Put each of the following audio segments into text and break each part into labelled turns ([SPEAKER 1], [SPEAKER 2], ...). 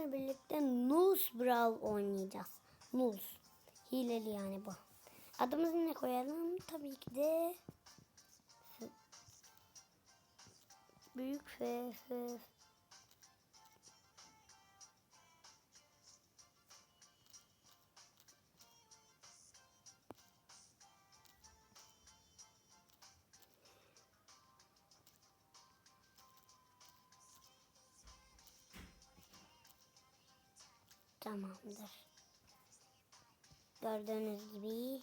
[SPEAKER 1] sizlerle birlikte Nuz Brawl oynayacağız. Nuz. Hileli yani bu. Adımızı ne koyalım? Tabii ki de Büyük F F Tamamdır. Gördüğünüz gibi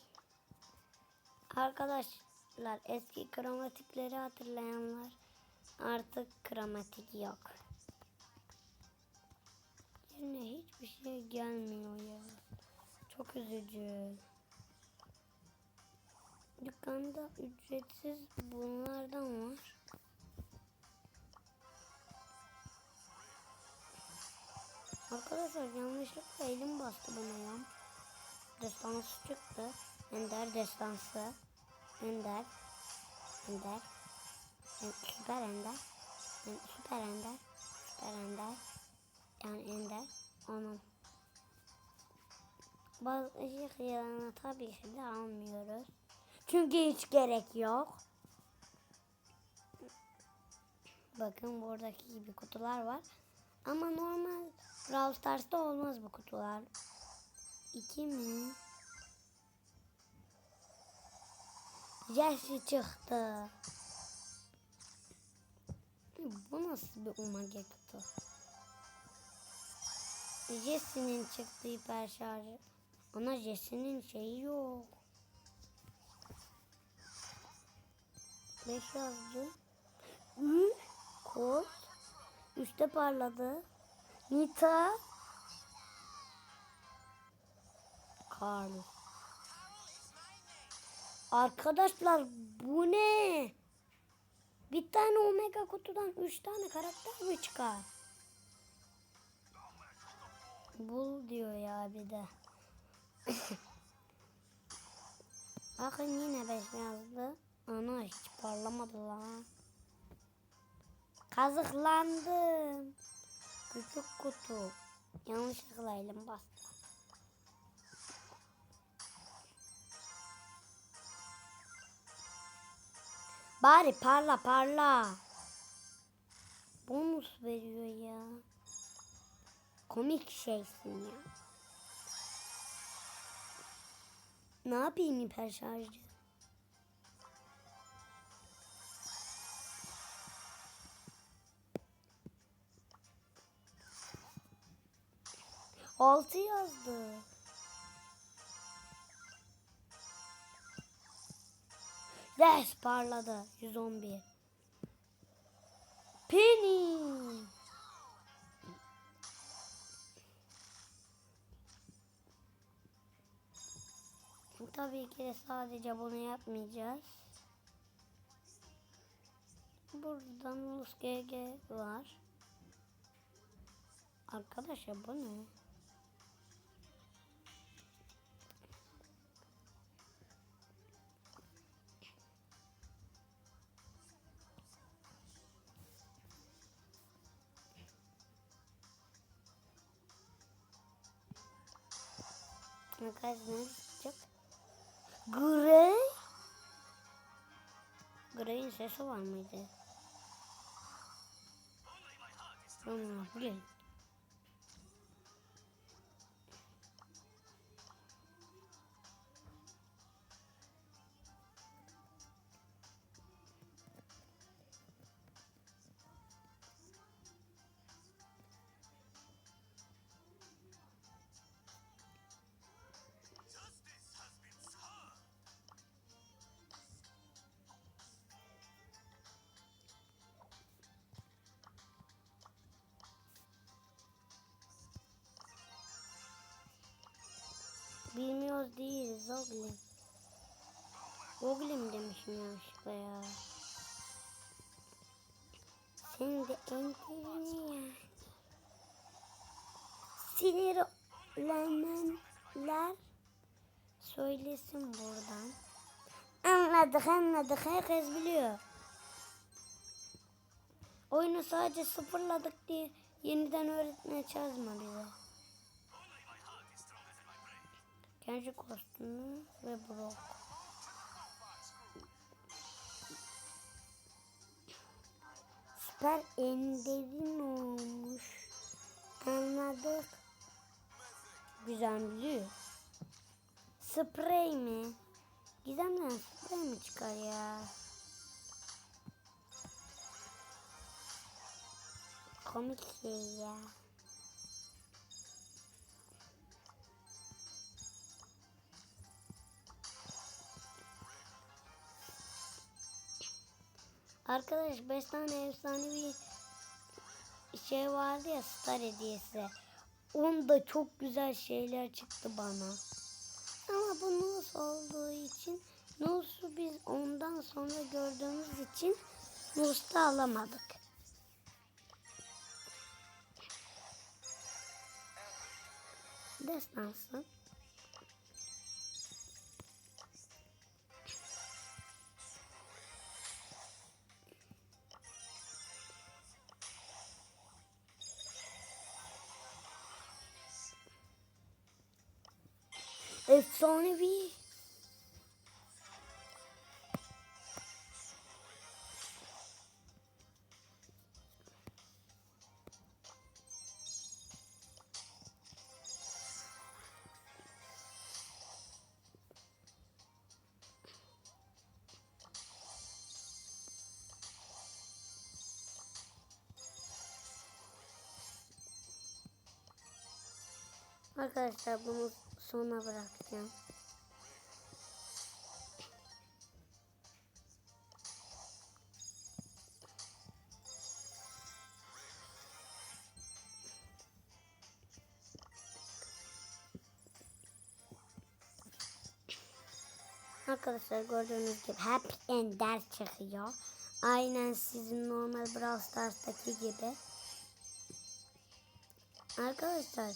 [SPEAKER 1] arkadaşlar eski kromatikleri hatırlayanlar artık kromatik yok. Yerine hiçbir şey gelmiyor ya. Çok üzücü. Dükkanda ücretsiz bunlardan var. Arkadaşlar yanlışlıkla elim bastı bana ya. Destansı çıktı. Ender destansı. Ender. Ender. En- Süper ender. En- Süper ender. Süper ender. Yani ender. Onun. Bazı ışık yılanı tabii ki de almıyoruz. Çünkü hiç gerek yok. Bakın buradaki gibi kutular var. Ama normal Brawl Stars'ta olmaz bu kutular. İki mi? Jesse çıktı. Bu nasıl bir umage kutu? Jesse'nin çıktığı hiper şarjı. Ama Jesse'nin şeyi yok. Beş yazdı. Üç kod. Üste parladı. Nita. Carlos. Arkadaşlar bu ne? Bir tane omega kutudan üç tane karakter mi çıkar? Bul diyor ya bir de. Bakın yine beş yazdı. Ana hiç parlamadı lan. Kazıklandım. Küçük kutu. Yanlışlıkla elim bastı. Bari parla parla. Bonus veriyor ya. Komik şeysin ya. Ne yapayım hiper şarjı? Altı yazdı. Yes parladı. 111. Penny. Tabii ki de sadece bunu yapmayacağız. Buradan Ulus GG var. Arkadaşlar bu ne? Ne çıkacak? Grey? Grey'in sesi var mıydı? Hmm, bilin. Bilmiyoruz değil Zoglim. Zoglim demişim yanlışlıkla ya. Senin de enterini yani. Sinirlenenler söylesin buradan. Anladık anladık herkes biliyor. Oyunu sadece sıfırladık diye yeniden öğretmeye çalışma bize. Kendi kostümü ve Brock. Süper enderin olmuş. Anladık. Güzel biliyor. Sprey mi? Gizemden sprey mi çıkar ya? Komik şey ya. Arkadaş 5 tane efsanevi şey vardı ya star hediyesi. Onda çok güzel şeyler çıktı bana. Ama bu Nus olduğu için Nus'u biz ondan sonra gördüğümüz için Nus'ta alamadık. Destansı. Efsanevi. Arkadaşlar bunu sona bırakacağım. Arkadaşlar gördüğünüz gibi Happy Ender çıkıyor. Aynen sizin normal Brawl Stars'taki gibi. Arkadaşlar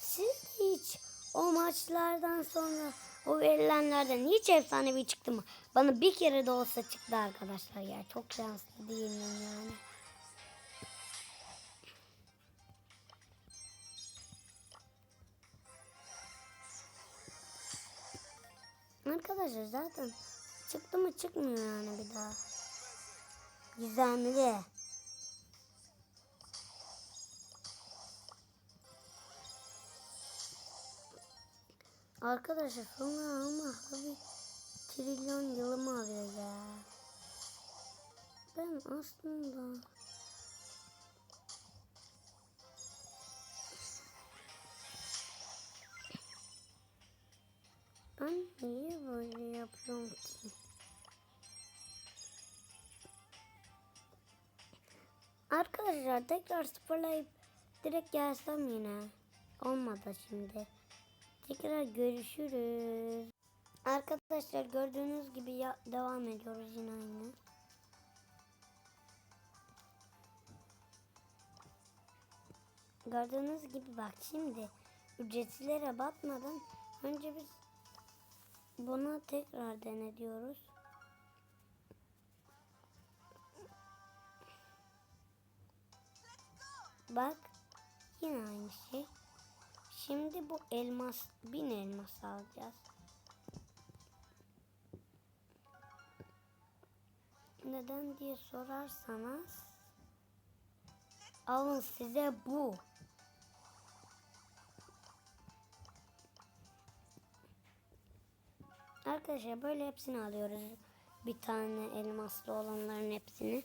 [SPEAKER 1] siz hiç o maçlardan sonra o verilenlerden hiç efsanevi çıktı mı? Bana bir kere de olsa çıktı arkadaşlar ya. Çok şanslı değil miyim yani? Arkadaşlar zaten çıktı mı çıkmıyor yani bir daha. Gizemli. Arkadaşlar sonra ama tabii trilyon yılımı alıyor ya. Ben aslında ben niye böyle yapıyorum ki? Arkadaşlar tekrar sıfırlayıp direkt gelsem yine. Olmadı şimdi. Tekrar görüşürüz. Arkadaşlar gördüğünüz gibi ya devam ediyoruz yine aynı. Gördüğünüz gibi bak şimdi ücretlilere batmadan önce biz bunu tekrar dene diyoruz. Bak yine aynı şey. Şimdi bu elmas bin elmas alacağız. Neden diye sorarsanız alın size bu. Arkadaşlar böyle hepsini alıyoruz. Bir tane elmaslı olanların hepsini.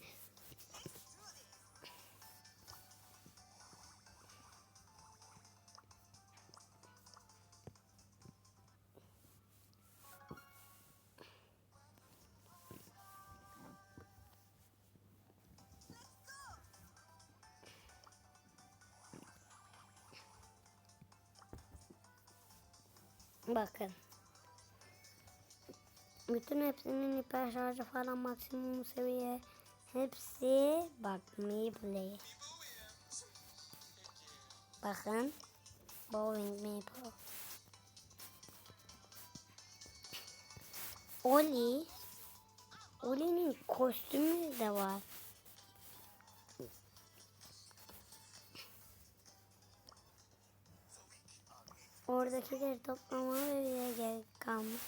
[SPEAKER 1] Bakın. Bütün hepsinin hiper şarjı falan maksimum seviye. Hepsi bak Maple. Bakın. Bowling Maple. Oli. Oli'nin kostümü de var. Oradakileri toplama ve bize gerek kalmış.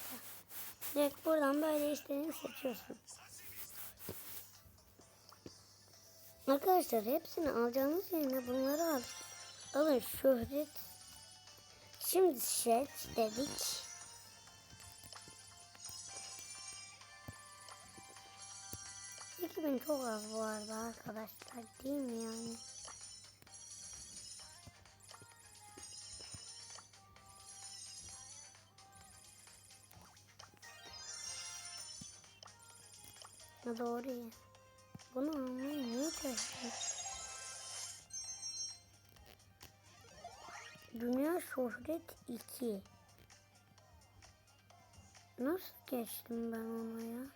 [SPEAKER 1] Direkt buradan böyle istediğini seçiyorsun. Arkadaşlar hepsini alacağınız yerine bunları al. Alın şöhret. Şimdi seç dedik. İki bin çok az bu arada arkadaşlar değil mi yani? Ha, doğru ya. Bunu almayı niye çalıştın? Dünya şöhret 2. Nasıl geçtim ben ona ya?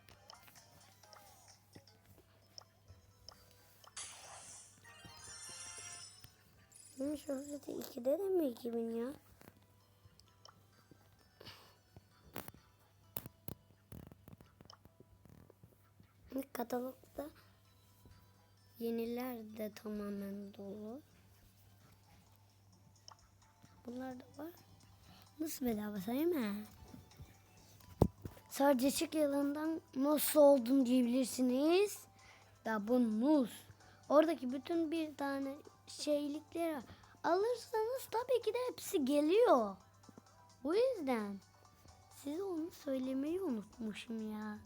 [SPEAKER 1] Dünya şöhreti 2'de de mi 2000 ya? Katalogda yeniler de tamamen dolu. Bunlar da var. Nasıl bedava sayma? Sadece çık yılından nasıl oldun diyebilirsiniz. Da bu muz. Oradaki bütün bir tane şeylikleri alırsanız tabii ki de hepsi geliyor. O yüzden size onu söylemeyi unutmuşum ya.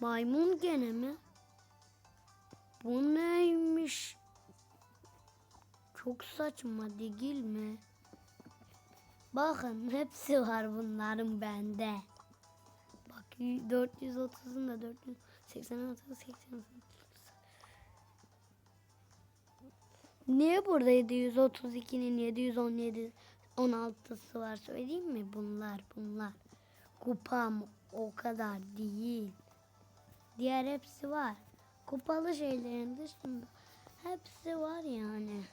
[SPEAKER 1] Maymun gene mi? Bu neymiş? Çok saçma değil mi? Bakın hepsi var bunların bende. Bak 430'un da 486 80 Niye burada 732'nin 717 16'sı var söyleyeyim mi? Bunlar bunlar. Kupam o kadar değil. Diğer hepsi var. Kupalı şeylerin dışında hepsi var yani.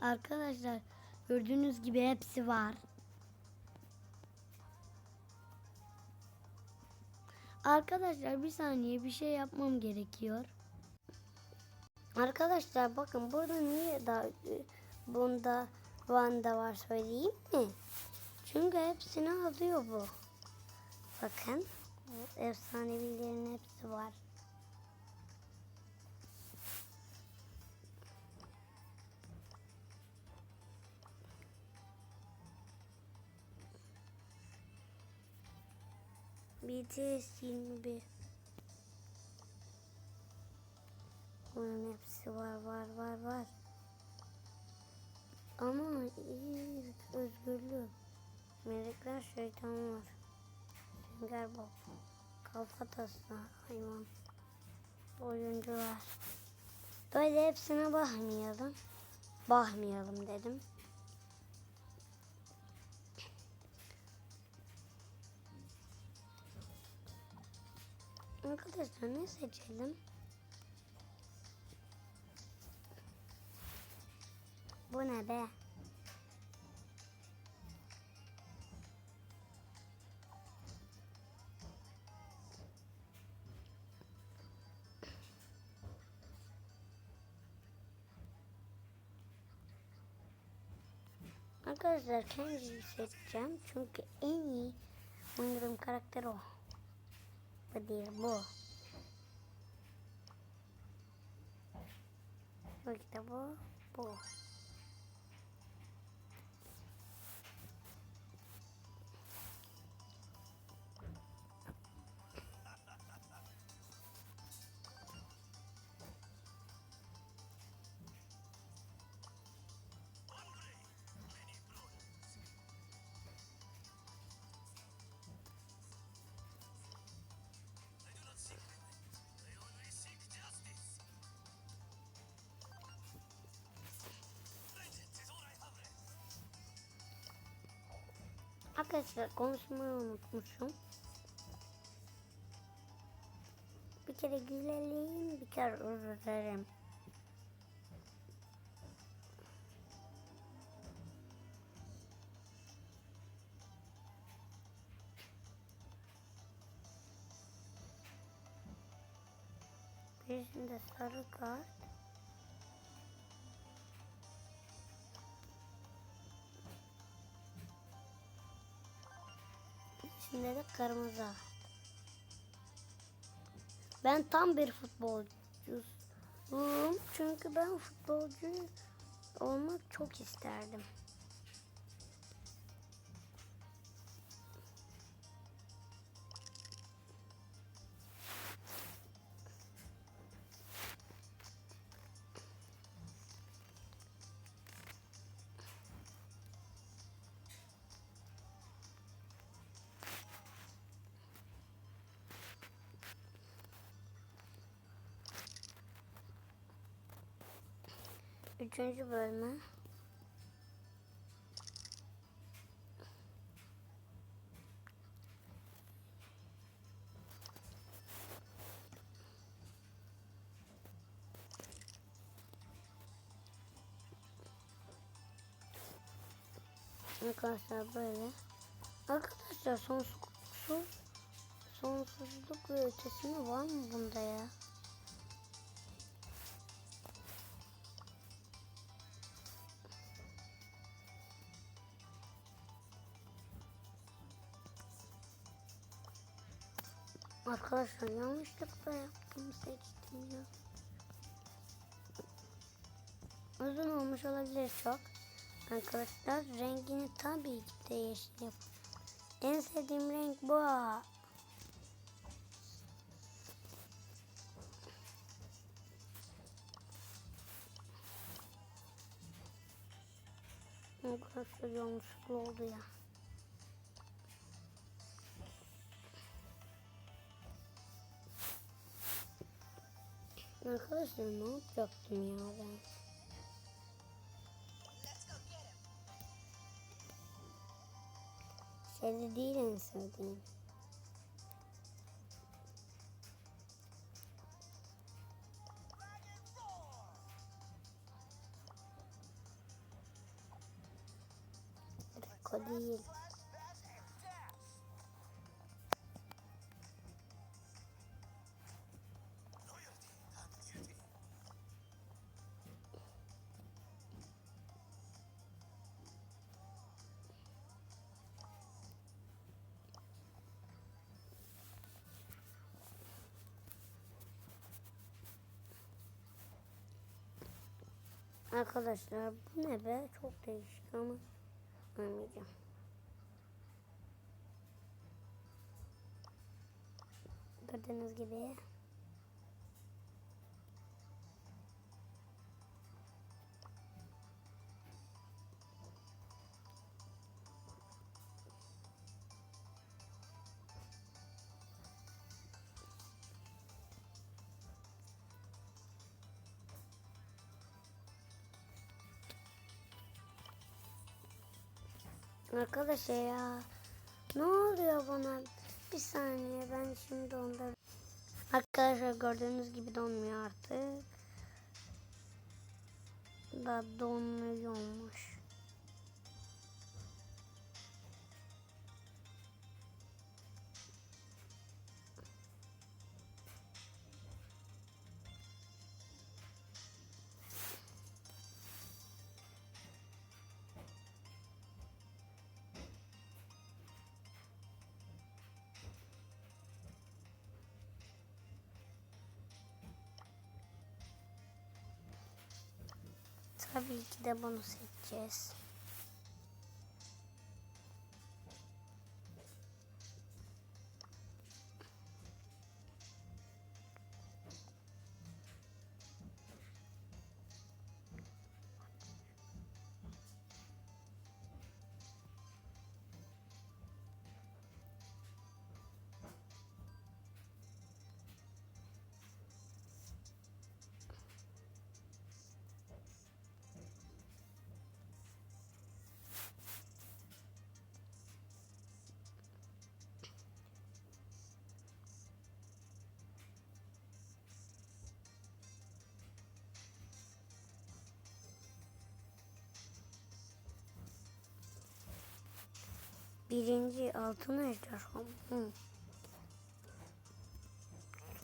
[SPEAKER 1] Arkadaşlar gördüğünüz gibi hepsi var. Arkadaşlar bir saniye bir şey yapmam gerekiyor. Arkadaşlar bakın burada niye da bunda Van'da var söyleyeyim mi? Çünkü hepsini alıyor bu. Bakın efsanevilerin hepsi var. BTS 21 Bunun hepsi var var var var. Ama iyi özgürlük. Melekler şeytan var. Sünger Bob. Kafatası hayvan. Oyuncular. Böyle hepsine bakmayalım. Bakmayalım dedim. Arkadaşlar ne seçelim? Bu ne be? Arkadaşlar Kenji'yi seçeceğim çünkü en iyi oynadığım karakter o. Bu değil bu. Bu işte. Bu. Arkadaşlar konuşmayı unutmuşum. Bir kere gülelim, bir kere üzülelim. Birisinde sarı kart. Birisinde de kırmızı. Ben tam bir futbolcuyum. Çünkü ben futbolcu olmak çok isterdim. Üçüncü bölme. Arkadaşlar böyle. Arkadaşlar sonsuz sonsuzluk ve ötesi mi var mı bunda ya? Arkadaşlar yanlışlıkla yaptım seçtim ya. Uzun olmuş olabilir çok. Arkadaşlar rengini tabii ki de yeşil yap. En sevdiğim renk bu. Arkadaşlar yanlışlıkla oldu ya. Arkadaşlar ne yapacaktım ya ben? Şeyde değil en sevdiğim. O değil. Arkadaşlar bu ne be? Çok değişik ama anlayacağım. Gördüğünüz gibi. Arkadaşlar ya ne oluyor bana? Bir saniye ben şimdi onda Arkadaşlar gördüğünüz gibi donmuyor artık. Da donmuyormuş. Ki de bunu seçeceğiz. Birinci altın ejderha. Hı.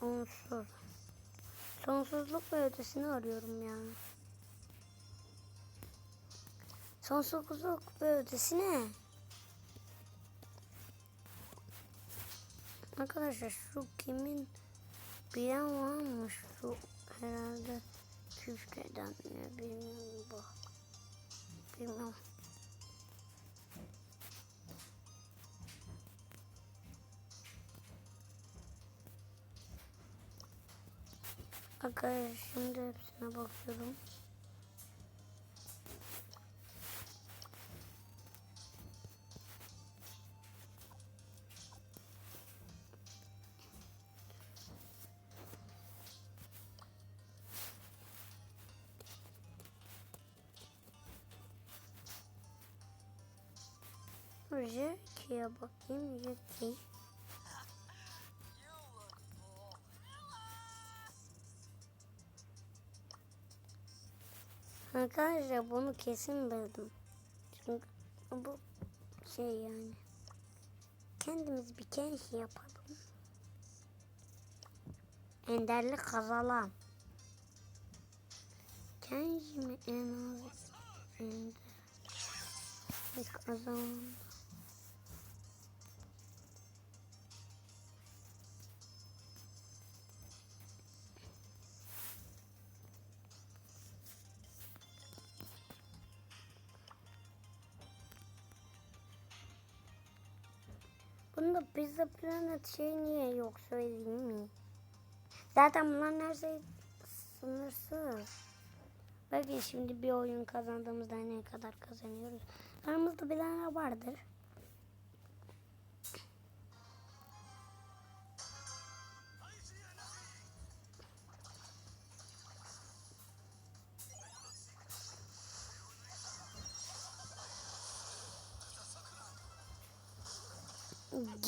[SPEAKER 1] Sonsuz. Sonsuzluk ve ötesini arıyorum ya. Sonsuzluk ve ötesi ne? Arkadaşlar şu kimin bilen varmış şu herhalde küfreden ne bilmiyorum bu. Bilmiyorum. Arkadaşlar şimdi hepsine bakıyorum. Jackie'ye bakayım. Jackie. Arkadaşlar bunu kesin bildim. Çünkü bu şey yani. Kendimiz bir kendi yapalım. Enderli kazalan. Kendimi en az ender. Kazalan. Bunda Pizza Planet şey niye yok söyleyeyim mi? Zaten bunlar neredeyse sınırsız. Bakın şimdi bir oyun kazandığımızda ne kadar kazanıyoruz. Aramızda bilenler vardır.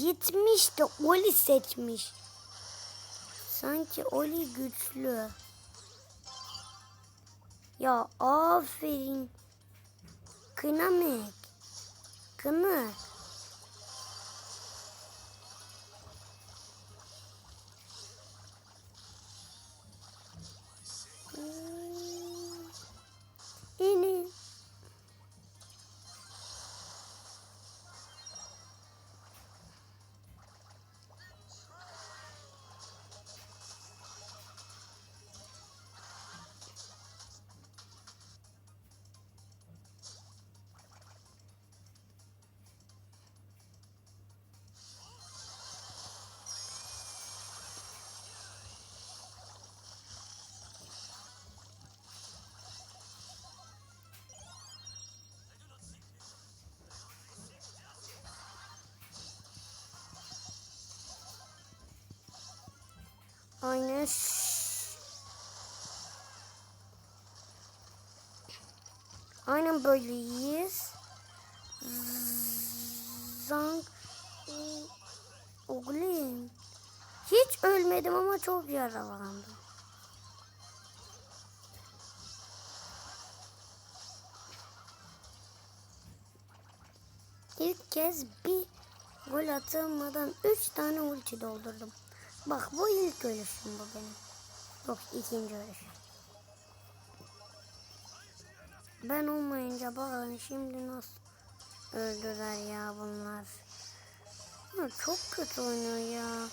[SPEAKER 1] Gitmiş de Oli seçmiş. Sanki Oli güçlü. Ya aferin. Kınamek. Kınık. Hmm. İnin. Aynen. Aynen böyleyiz. Zank. Oğlum. Hiç ölmedim ama çok yaralandım. İlk kez bir gol atılmadan 3 tane ulti doldurdum. Bak bu ilk ölüşüm bu benim. Yok ikinci ölüş. Ben olmayınca bakın şimdi nasıl öldüler ya bunlar. Ya çok kötü oynuyor ya.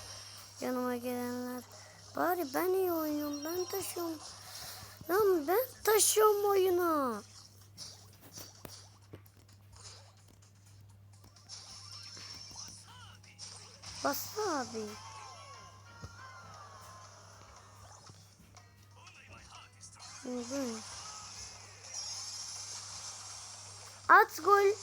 [SPEAKER 1] Yanıma gelenler. Bari ben iyi oynuyorum. Ben taşıyorum. Lan ben taşıyorum oyunu. Bas abi. Uzun. At gol.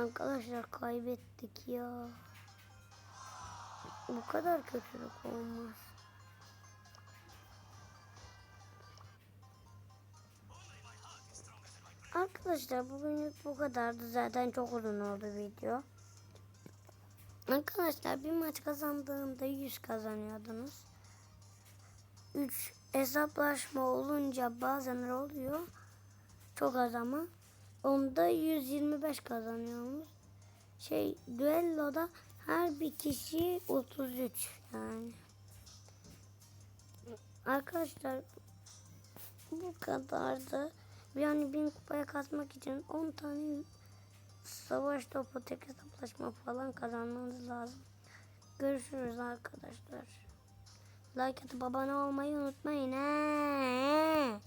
[SPEAKER 1] Arkadaşlar kaybettik ya. Bu kadar kötülük olmaz. Arkadaşlar bugünlük bu kadardı. Zaten çok uzun oldu video. Arkadaşlar bir maç kazandığında 100 kazanıyordunuz. 3 hesaplaşma olunca bazen oluyor. Çok az ama. Onda 125 kazanıyorsunuz. şey düelloda her bir kişi 33 yani. Arkadaşlar bu kadardı. Yani bin kupaya kasmak için 10 tane savaş topu tek hesaplaşma falan kazanmanız lazım. Görüşürüz arkadaşlar. Like atıp abone olmayı unutmayın. He.